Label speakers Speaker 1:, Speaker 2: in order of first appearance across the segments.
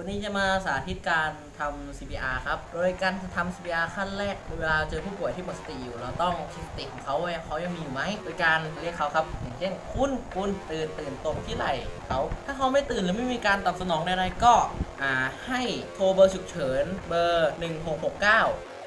Speaker 1: วันี้จะมาสาธิตการทำ CPR ครับ โดยการทำ CPR ขั้นแรก เวลาเจอผู้ป่วยที่หมดสติอยู่ เราต้องเช็คสติของเขาว่าเขายังมีอยู่ไหม โดยการเรียกเขาครับ อย่างเช่น คุณคุณตื่นตื่นตรงที่ไหล่เขา ถ้าเขาไม่ตื่นหรือไม่มีการตอบสนองใดๆก็ อ่า ให้โทรเบอร์ฉุกเฉินเบอร์ 1669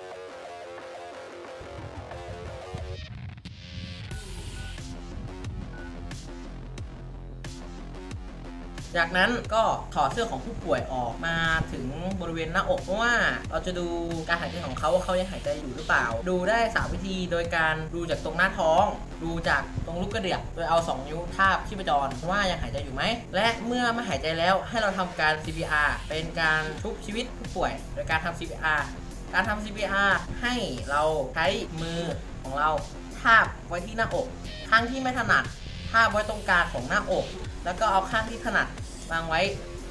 Speaker 1: จากนั้นก็ถอดเสื้อของผู้ป่วยออกมาถึงบริเวณหน้าอกเพราะว่าเราจะดูการหายใจของเขาว่าเขายังหายใจอยู่หรือเปล่า ดูได้3วิธีโดยการดูจากตรงหน้าท้อง ดูจากตรงลูกกระเดือกโดยเอา 2 นิ้วทาบชีพจรว่ายังหายใจอยู่ไหม และเมื่อไม่หายใจแล้วให้เราทำการ CPR เป็นการชุบชีวิตผู้ป่วย โดยการทำ CPR การทำ CPR ให้เราใช้มือของเราทาบไว้ที่หน้าอกข้างที่ไม่ถนัดทาบไว้ตรงกลางของหน้าอก แล้วก็เอาข้างที่ถนัด วางไว้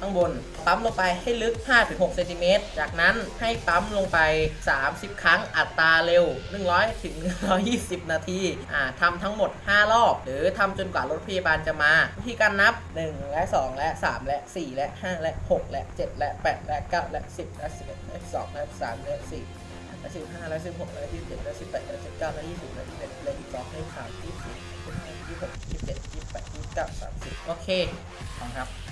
Speaker 1: ข้างบน ปั๊มลงไปให้ลึก 5-6เซนติเมตรจากนั้นให้ปั๊มลงไป 30 ครั้งอัตราเร็ว 100ถึง120 นาทีอ่าทำทั้งหมด 5 รอบ หรือทำจนกว่ารถพยาบาลจะมา วิธีการนับ 1 และ 2 และ 3 และ 4 และ 5 และ 6 และ 7 และ 8 และ 9 และ 10 และ 11 และ12และ13และ 4และสิบห้าและสิบหกและยี่สิบเจ็ดและสิบแปดและสิบเก้าและยี่สิบและยี่สิบเอ็ดและยี่สิบสองและยี่สิบสามยี่สิบสี่ยี่สิบห้ายี่สิบหกยี่สิบเจ็ดยี่สิบแปดยี่สิบเก้าสามสิบโอเคขอบคุณครับ